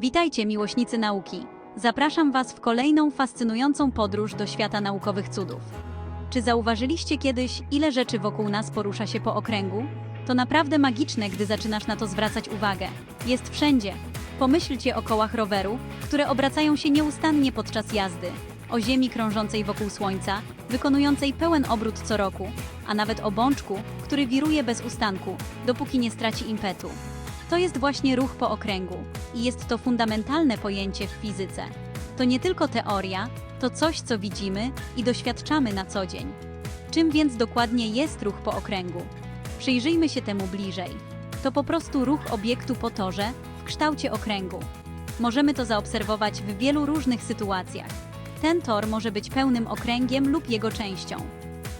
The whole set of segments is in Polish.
Witajcie, miłośnicy nauki. Zapraszam Was w kolejną fascynującą podróż do świata naukowych cudów. Czy zauważyliście kiedyś, ile rzeczy wokół nas porusza się po okręgu? To naprawdę magiczne, gdy zaczynasz na to zwracać uwagę. Jest wszędzie. Pomyślcie o kołach roweru, które obracają się nieustannie podczas jazdy, o Ziemi krążącej wokół Słońca, wykonującej pełen obrót co roku, a nawet o bączku, który wiruje bez ustanku, dopóki nie straci impetu. To jest właśnie ruch po okręgu i jest to fundamentalne pojęcie w fizyce. To nie tylko teoria, to coś, co widzimy i doświadczamy na co dzień. Czym więc dokładnie jest ruch po okręgu? Przyjrzyjmy się temu bliżej. To po prostu ruch obiektu po torze w kształcie okręgu. Możemy to zaobserwować w wielu różnych sytuacjach. Ten tor może być pełnym okręgiem lub jego częścią.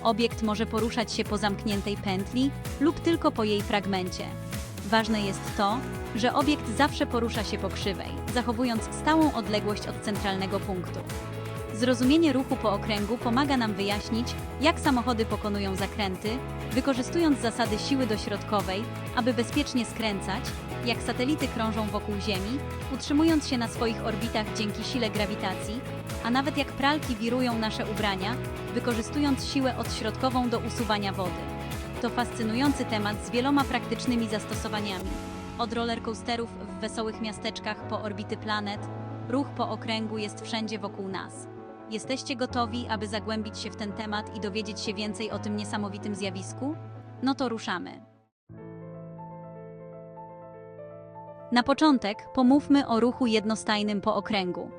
Obiekt może poruszać się po zamkniętej pętli lub tylko po jej fragmencie. Ważne jest to, że obiekt zawsze porusza się po krzywej, zachowując stałą odległość od centralnego punktu. Zrozumienie ruchu po okręgu pomaga nam wyjaśnić, jak samochody pokonują zakręty, wykorzystując zasady siły dośrodkowej, aby bezpiecznie skręcać, jak satelity krążą wokół Ziemi, utrzymując się na swoich orbitach dzięki sile grawitacji, a nawet jak pralki wirują nasze ubrania, wykorzystując siłę odśrodkową do usuwania wody. To fascynujący temat z wieloma praktycznymi zastosowaniami. Od rollercoasterów w wesołych miasteczkach po orbity planet, ruch po okręgu jest wszędzie wokół nas. Jesteście gotowi, aby zagłębić się w ten temat i dowiedzieć się więcej o tym niesamowitym zjawisku? No to ruszamy. Na początek pomówmy o ruchu jednostajnym po okręgu.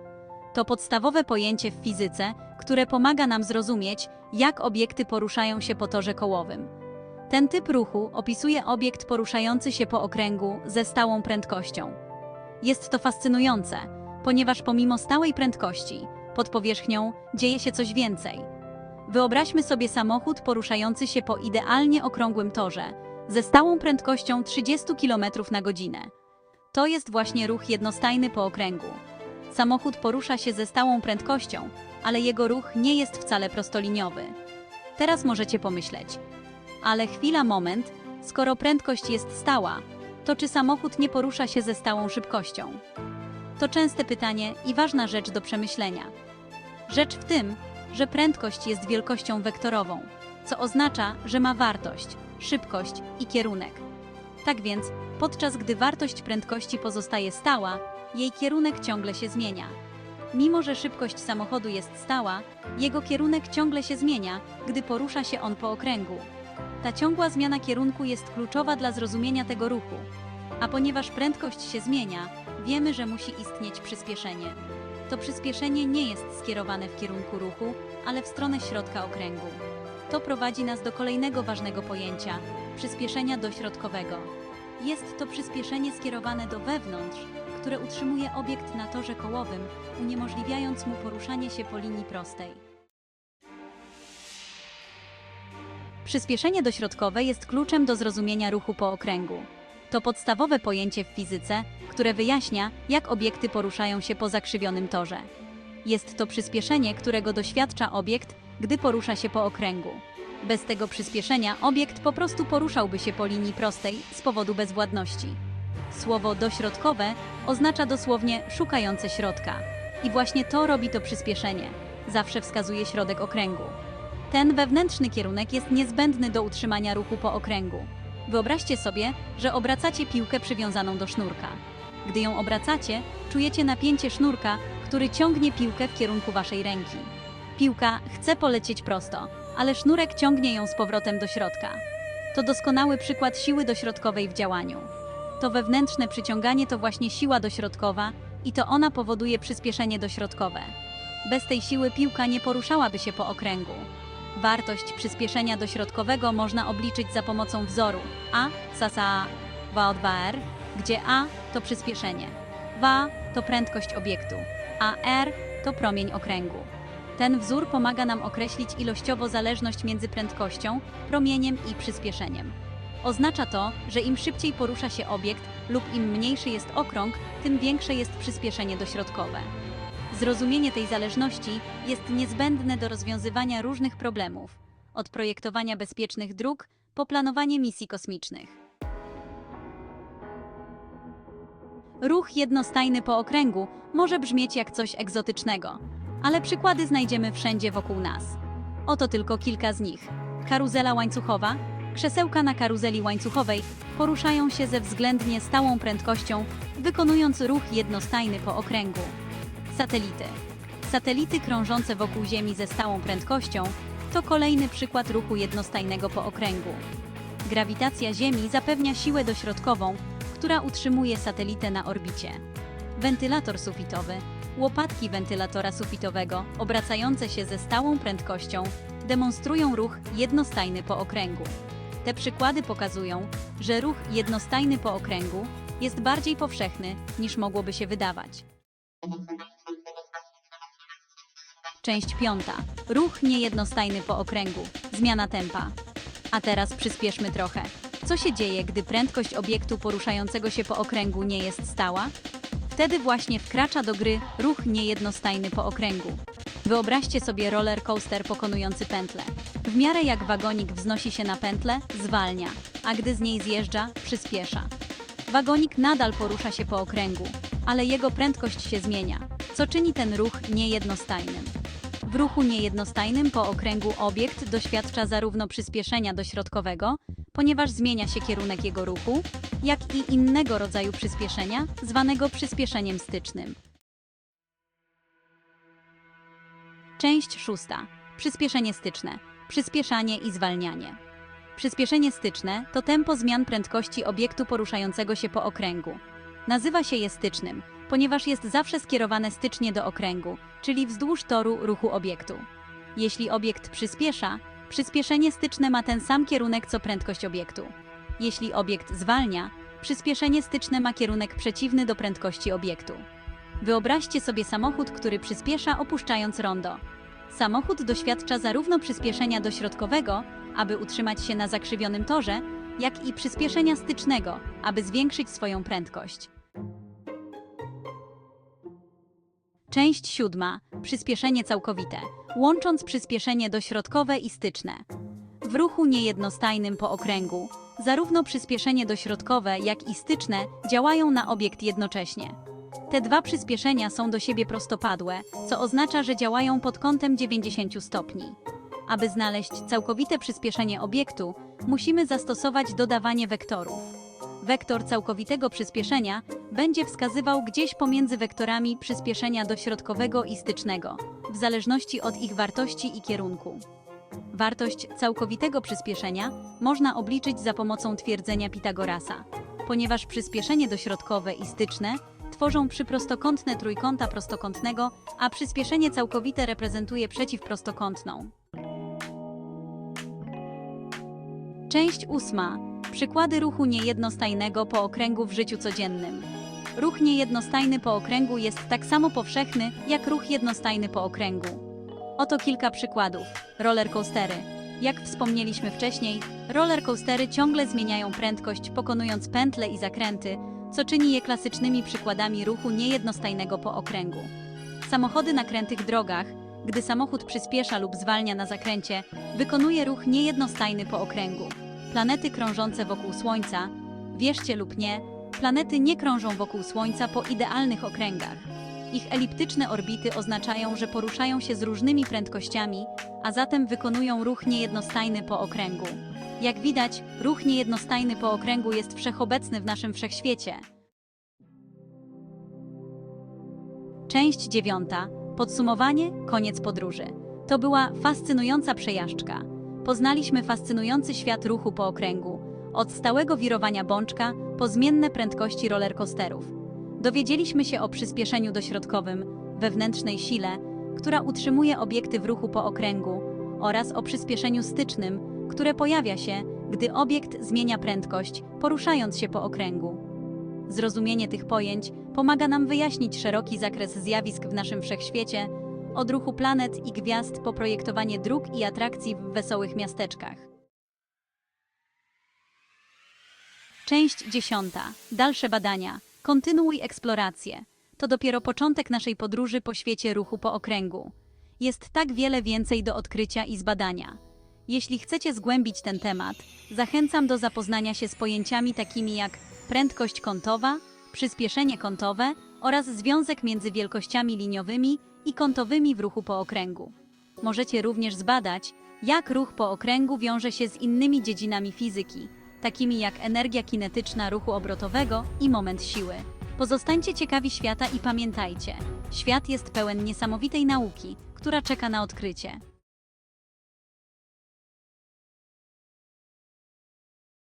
To podstawowe pojęcie w fizyce, które pomaga nam zrozumieć, jak obiekty poruszają się po torze kołowym. Ten typ ruchu opisuje obiekt poruszający się po okręgu ze stałą prędkością. Jest to fascynujące, ponieważ pomimo stałej prędkości, pod powierzchnią dzieje się coś więcej. Wyobraźmy sobie samochód poruszający się po idealnie okrągłym torze, ze stałą prędkością 30 km na godzinę. To jest właśnie ruch jednostajny po okręgu. Samochód porusza się ze stałą prędkością, ale jego ruch nie jest wcale prostoliniowy. Teraz możecie pomyśleć, ale chwila, moment, skoro prędkość jest stała, to czy samochód nie porusza się ze stałą szybkością? To częste pytanie i ważna rzecz do przemyślenia. Rzecz w tym, że prędkość jest wielkością wektorową, co oznacza, że ma wartość, szybkość i kierunek. Tak więc, podczas gdy wartość prędkości pozostaje stała, jej kierunek ciągle się zmienia. Mimo, że szybkość samochodu jest stała, jego kierunek ciągle się zmienia, gdy porusza się on po okręgu. Ta ciągła zmiana kierunku jest kluczowa dla zrozumienia tego ruchu. A ponieważ prędkość się zmienia, wiemy, że musi istnieć przyspieszenie. To przyspieszenie nie jest skierowane w kierunku ruchu, ale w stronę środka okręgu. To prowadzi nas do kolejnego ważnego pojęcia przyspieszenia dośrodkowego. Jest to przyspieszenie skierowane do wewnątrz, które utrzymuje obiekt na torze kołowym, uniemożliwiając mu poruszanie się po linii prostej. Przyspieszenie dośrodkowe jest kluczem do zrozumienia ruchu po okręgu. To podstawowe pojęcie w fizyce, które wyjaśnia, jak obiekty poruszają się po zakrzywionym torze. Jest to przyspieszenie, którego doświadcza obiekt, gdy porusza się po okręgu. Bez tego przyspieszenia obiekt po prostu poruszałby się po linii prostej z powodu bezwładności. Słowo dośrodkowe oznacza dosłownie szukające środka. I właśnie to robi to przyspieszenie. Zawsze wskazuje środek okręgu. Ten wewnętrzny kierunek jest niezbędny do utrzymania ruchu po okręgu. Wyobraźcie sobie, że obracacie piłkę przywiązaną do sznurka. Gdy ją obracacie, czujecie napięcie sznurka, który ciągnie piłkę w kierunku waszej ręki. Piłka chce polecieć prosto, ale sznurek ciągnie ją z powrotem do środka. To doskonały przykład siły dośrodkowej w działaniu. To wewnętrzne przyciąganie to właśnie siła dośrodkowa i to ona powoduje przyspieszenie dośrodkowe. Bez tej siły piłka nie poruszałaby się po okręgu. Wartość przyspieszenia dośrodkowego można obliczyć za pomocą wzoru A sasa V od 2R, gdzie A to przyspieszenie, V to prędkość obiektu, a R to promień okręgu. Ten wzór pomaga nam określić ilościowo zależność między prędkością, promieniem i przyspieszeniem. Oznacza to, że im szybciej porusza się obiekt lub im mniejszy jest okrąg, tym większe jest przyspieszenie dośrodkowe. Zrozumienie tej zależności jest niezbędne do rozwiązywania różnych problemów, od projektowania bezpiecznych dróg po planowanie misji kosmicznych. Ruch jednostajny po okręgu może brzmieć jak coś egzotycznego, ale przykłady znajdziemy wszędzie wokół nas. Oto tylko kilka z nich. Karuzela łańcuchowa. Krzesełka na karuzeli łańcuchowej poruszają się ze względnie stałą prędkością, wykonując ruch jednostajny po okręgu. Satelity. Satelity krążące wokół Ziemi ze stałą prędkością to kolejny przykład ruchu jednostajnego po okręgu. Grawitacja Ziemi zapewnia siłę dośrodkową, która utrzymuje satelitę na orbicie. Wentylator sufitowy, łopatki wentylatora sufitowego, obracające się ze stałą prędkością, demonstrują ruch jednostajny po okręgu. Te przykłady pokazują, że ruch jednostajny po okręgu jest bardziej powszechny niż mogłoby się wydawać. Część piąta. Ruch niejednostajny po okręgu. Zmiana tempa. A teraz przyspieszmy trochę. Co się dzieje, gdy prędkość obiektu poruszającego się po okręgu nie jest stała? Wtedy właśnie wkracza do gry ruch niejednostajny po okręgu. Wyobraźcie sobie roller coaster pokonujący pętlę. W miarę jak wagonik wznosi się na pętlę, zwalnia, a gdy z niej zjeżdża, przyspiesza. Wagonik nadal porusza się po okręgu, ale jego prędkość się zmienia, co czyni ten ruch niejednostajnym. W ruchu niejednostajnym po okręgu obiekt doświadcza zarówno przyspieszenia dośrodkowego, ponieważ zmienia się kierunek jego ruchu, jak i innego rodzaju przyspieszenia, zwanego przyspieszeniem stycznym. Część szósta. Przyspieszenie styczne. Przyspieszanie i zwalnianie. Przyspieszenie styczne to tempo zmian prędkości obiektu poruszającego się po okręgu. Nazywa się je stycznym, ponieważ jest zawsze skierowane stycznie do okręgu, czyli wzdłuż toru ruchu obiektu. Jeśli obiekt przyspiesza, przyspieszenie styczne ma ten sam kierunek co prędkość obiektu. Jeśli obiekt zwalnia, przyspieszenie styczne ma kierunek przeciwny do prędkości obiektu. Wyobraźcie sobie samochód, który przyspiesza opuszczając rondo. Samochód doświadcza zarówno przyspieszenia dośrodkowego, aby utrzymać się na zakrzywionym torze, jak i przyspieszenia stycznego, aby zwiększyć swoją prędkość. Część siódma. Przyspieszenie całkowite. Łącząc przyspieszenie dośrodkowe i styczne. W ruchu niejednostajnym po okręgu, zarówno przyspieszenie dośrodkowe, jak i styczne działają na obiekt jednocześnie. Te dwa przyspieszenia są do siebie prostopadłe, co oznacza, że działają pod kątem 90 stopni. Aby znaleźć całkowite przyspieszenie obiektu, musimy zastosować dodawanie wektorów. Wektor całkowitego przyspieszenia będzie wskazywał gdzieś pomiędzy wektorami przyspieszenia dośrodkowego i stycznego, w zależności od ich wartości i kierunku. Wartość całkowitego przyspieszenia można obliczyć za pomocą twierdzenia Pitagorasa, ponieważ przyspieszenie dośrodkowe i styczne tworzą przyprostokątne trójkąta prostokątnego, a przyspieszenie całkowite reprezentuje przeciwprostokątną. Część ósma. Przykłady ruchu niejednostajnego po okręgu w życiu codziennym. Ruch niejednostajny po okręgu jest tak samo powszechny jak ruch jednostajny po okręgu. Oto kilka przykładów. Rollercoastery. Jak wspomnieliśmy wcześniej, rollercoastery ciągle zmieniają prędkość, pokonując pętle i zakręty, co czyni je klasycznymi przykładami ruchu niejednostajnego po okręgu. Samochody na krętych drogach, gdy samochód przyspiesza lub zwalnia na zakręcie, wykonuje ruch niejednostajny po okręgu. Planety krążące wokół Słońca, wierzcie lub nie, planety nie krążą wokół Słońca po idealnych okręgach. Ich eliptyczne orbity oznaczają, że poruszają się z różnymi prędkościami, a zatem wykonują ruch niejednostajny po okręgu. Jak widać, ruch niejednostajny po okręgu jest wszechobecny w naszym wszechświecie. Część dziewiąta. Podsumowanie, koniec podróży. To była fascynująca przejażdżka. Poznaliśmy fascynujący świat ruchu po okręgu, od stałego wirowania bączka po zmienne prędkości rollercoasterów. Dowiedzieliśmy się o przyspieszeniu dośrodkowym, wewnętrznej sile, która utrzymuje obiekty w ruchu po okręgu, oraz o przyspieszeniu stycznym, które pojawia się, gdy obiekt zmienia prędkość, poruszając się po okręgu. Zrozumienie tych pojęć pomaga nam wyjaśnić szeroki zakres zjawisk w naszym wszechświecie, od ruchu planet i gwiazd po projektowanie dróg i atrakcji w wesołych miasteczkach. Część dziesiąta. Dalsze badania. Kontynuuj eksplorację. To dopiero początek naszej podróży po świecie ruchu po okręgu. Jest tak wiele więcej do odkrycia i zbadania. Jeśli chcecie zgłębić ten temat, zachęcam do zapoznania się z pojęciami takimi jak prędkość kątowa, przyspieszenie kątowe oraz związek między wielkościami liniowymi i kątowymi w ruchu po okręgu. Możecie również zbadać, jak ruch po okręgu wiąże się z innymi dziedzinami fizyki, takimi jak energia kinetyczna ruchu obrotowego i moment siły. Pozostańcie ciekawi świata i pamiętajcie, świat jest pełen niesamowitej nauki, która czeka na odkrycie.